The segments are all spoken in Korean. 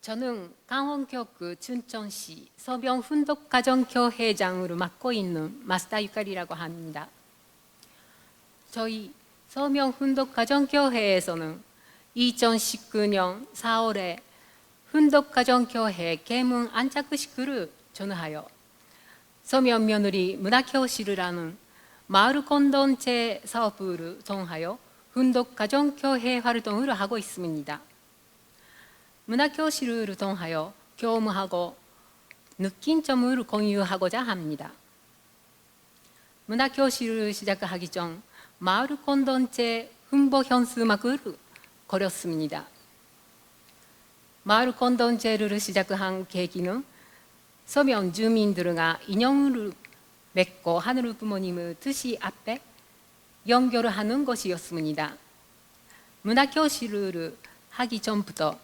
저는 강원교구 춘천시 서병 훈독가정교회장으로 맡고 있는 마스터 유카리라고 합니다. 저희 서명 훈독가정교회에서는 2019년 4월에 훈독가정교회 개문 안착식을 전후하여 서면 며느리 문화교실을 하는 마을 공동체 사업을 통하여 훈독가정교회 활동을 하고 있습니다. 문화교실을 통하여 교무하고 느낀 점을 공유하고자 합니다. 문화교실을 시작하기 전 마을 공동체 홍보 현수막을 걸었습니다. 마을 공동체를 시작한 계기는 서면 주민들과 인연을 맺고 하늘 부모님의 뜻이 앞에 연결하는 것이었습니다. 문화교실을 하기 전부터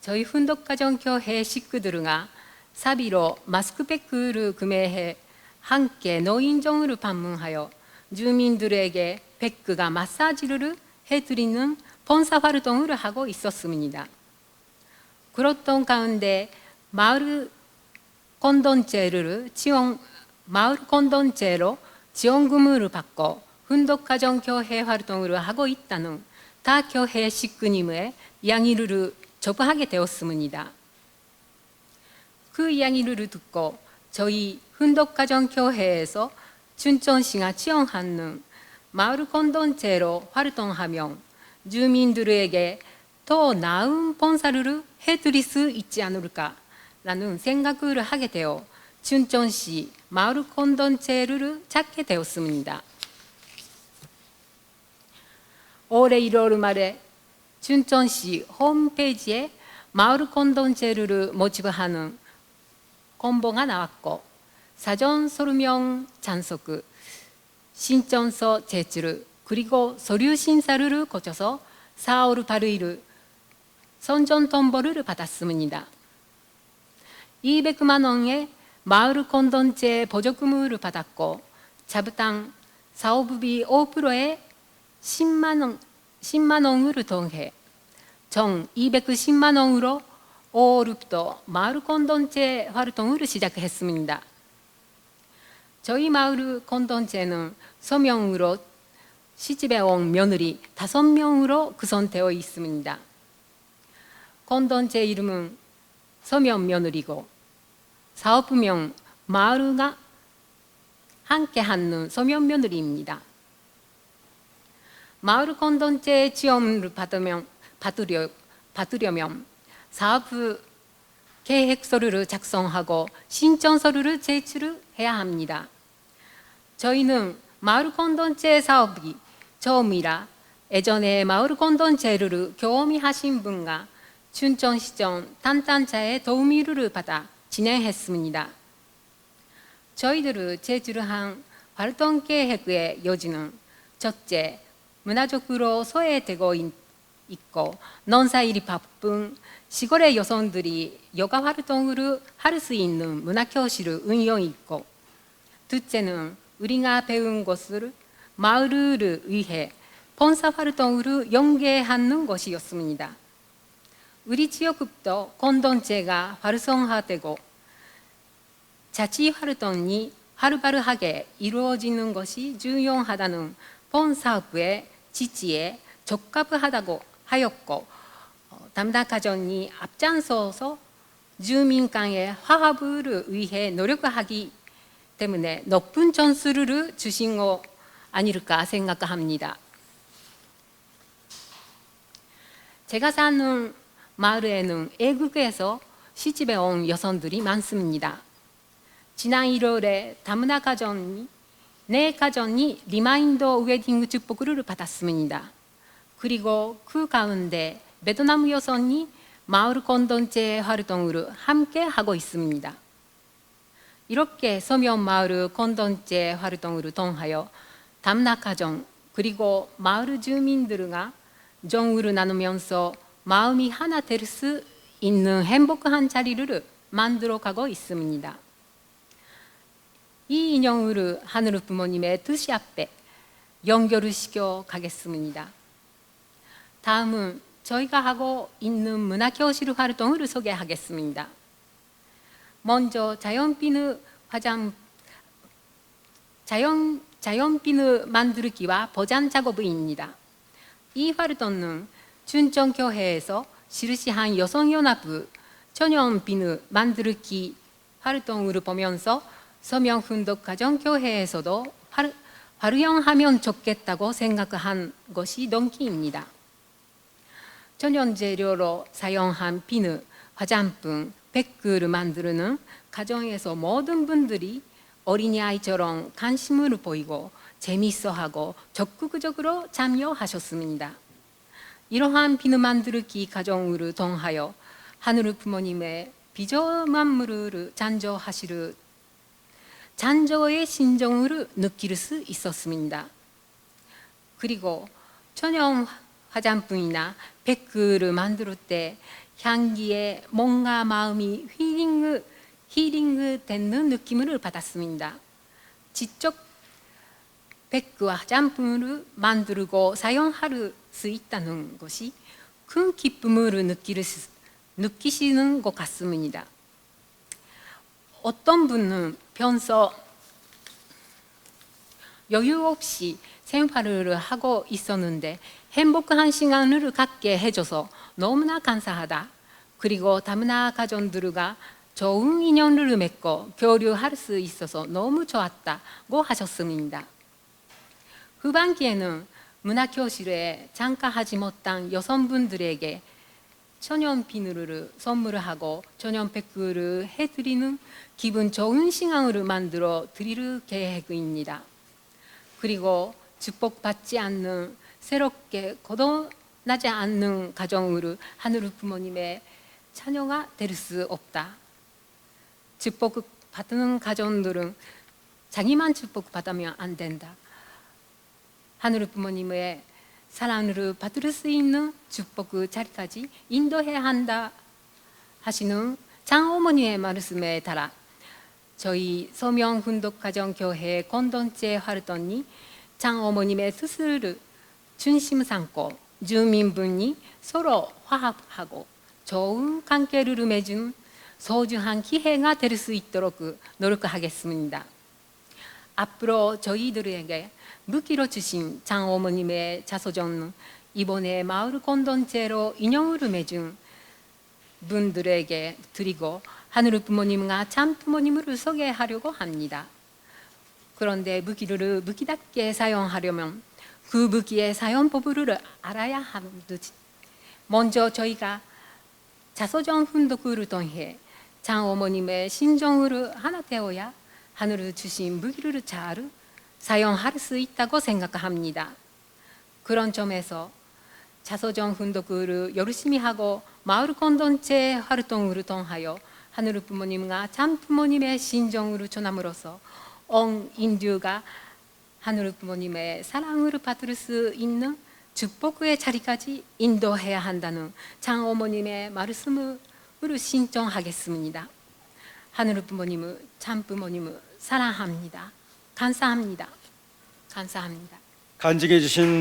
저희 훈독가정교회 식구들과 사비로 마스크팩을 구매해 함께 노인정을 방문하여 주민들에게 백그가 마사지를 해드리는 봉사 활동을 하고 있었습니다. 그렇던 가운데 마을 공동체를 지원 마을 공동체로 지원금을 받고 훈독가정교회 활동을 하고 있다는 다 교회 식구님의 이야기를 접하게 되었습니다. 그 이야기를 듣고 저희 훈독가정교회에서 춘천시가 지원하는 마을 공동체로 활동하면 주민들에게 더 나은 봉사를 해드릴 수 있지 않을까라는 생각을 하게 되어 춘천시 마을 공동체를 찾게 되었습니다. 올해 1월 말에 춘천시 홈페이지에 마을 공동체를 모집하는 공보가 나왔고 사전 서류명 잔석, 신청서 제출 그리고 서류 심사를 거쳐서 4월 8일 선전 통보를 받았습니다. 200만 원의 마을 공동체 보조금을 받았고 자부당 사업비 5%에 10만 원 10만 원을 통해 총 210만 원으로 5월부터 마을 공동체 활동을 시작했습니다. 저희 마을 공동체는 서명으로 시집에 온 며느리 5명으로 구성되어 있습니다. 공동체 이름은 서면 며느리고 사업명 마을가 함께하는 서면 며느리입니다. 마을 공동체 지원을 받으면 받으려 받으려면 사업 계획서를 작성하고 신청서를 제출해야 합니다. 저희는 마을 공동체 사업이 처음이라 예전에 마을 공동체를 경험이 하신 분과 춘천시청 단단자의 도우미를 받아 진행했습니다. 저희들을 제출한 활동 계획의 요지는 첫째, 문화적으로 소외되고 있고 논사일이 바쁜 시골의 여성들이 여가 활동을 할 수 있는 문화교실을 운영 있고 둘째는 우리가 배운 것을 마을을 위해 봉사 활동으로 연계하는 것이었습니다. 우리 지역급도 공동체가 활성화되고 자치 활동이 활발하게 이루어지는 것이 중요하다는 본사업부의 지지에 적합하다고 하였고 담당 가정이 앞장서서 주민 간의 화합을 위해 노력하기 때문에 높은 점수를 주신 거 아닐까 생각합니다. 제가 사는 마을에는 애국에서 시집에 온 여성들이 많습니다. 지난 1월에 다문화 가정이 내 가정이 리마인더 웨딩 축복을 받았습니다. 그리고 그 가운데 베트남 여성이 마을 공동체 활동을 함께 하고 있습니다. 이렇게 서면 마을 공동체 활동을 통하여 담락 가정 그리고 마을 주민들과 정을 나누면서 마음이 하나 될 수 있는 행복한 자리를 만들어 가고 있습니다. 이 인형을 하늘 부모님의 뜻이 앞에 연결을 시켜 가겠습니다. 다음은 저희가 하고 있는 문화교실 활동을 소개하겠습니다. 먼저 자연비누 화장 자연 자연비누 만들기와 보장 작업입니다. 이 활동은 춘천교회에서 실시한 여성연합 천연비누 만들기 활동을 보면서 서명 훈독 가정 교회에서도 활- 활용하면 좋겠다고 생각한 것이 동기입니다. 천연 재료로 사용한 비누, 화장품, 백그를 만드는 가정에서 모든 분들이 어린이아이처럼 관심을 보이고 재미있어하고 적극적으로 참여하셨습니다. 이러한 비누 만들기 가정을 통하여 하늘 부모님의 비전만물을 잔저하시를 잔저의 심정을 느낄 수 있었습니다. 그리고 천연 화장품이나 백그를 만들 때 향기에 뭔가 마음이 힐링 힐링 되는 느낌을 받았습니다. 직접 백그와 화장품을 만들고 사용할 수 있다는 것이 큰 기쁨을 느낄 수, 느끼시는 것 같습니다. 어떤 분은 평소 여유 없이 생활을 하고 있었는데 행복한 시간을 갖게 해줘서 너무나 감사하다. 그리고 다문화 가정들과 좋은 인연을 맺고 교류할 수 있어서 너무 좋았다고 하셨습니다. 후반기에는 문화교실에 참가하지 못한 여성분들에게 천연 비누를 선물하고 천연 백구를 해드리는 기분 좋은 시간을 만들어 드릴 계획입니다. 그리고 축복받지 않는 새롭게 거듭나지 않는 가정으로 하늘 부모님의 자녀가 될 수 없다. 축복 받는 가정들은 자기만 축복 받으면 안 된다. 하늘 부모님의 사랑을 받을 수 있는 축복 그 자리까지 인도해야 한다 하시는 장어머니의 말씀에 따라 저희 서명훈독가정교회 공동체 활동이 장어머님의 뜻을 중심 삼고 주민분이 서로 화합하고 좋은 관계를 맺은 소중한 기회가 될 수 있도록 노력하겠습니다. 앞으로 저희들에게 무기로 주신 장 어머님의 자소전은 이번에 마을 공동체로 인용을 맺은 분들에게 드리고 하늘 부모님과 참 부모님을 소개하려고 합니다. 그런데 무기를 무기답게 사용하려면 그 무기의 사용법을 알아야 하듯이 먼저 저희가 자소전 훈독을 통해 장 어머님의 심정을 하나 되어야 하늘을 주신 무기를 잘 사용할 수 있다고 생각합니다. 그런 점에서 자소전 훈독을 열심히 하고 마을 공동체 활동을 통하여 하늘 부모님과 참 부모님의 심정을 전함으로써 온 인류가 하늘 부모님의 사랑을 받을 수 있는 축복의 자리까지 인도해야 한다는 장 어머님의 말씀을 신청하겠습니다. 하늘 부모님을 참 부모님을 사랑합니다. 감사합니다. 감사합니다. 간증해 주신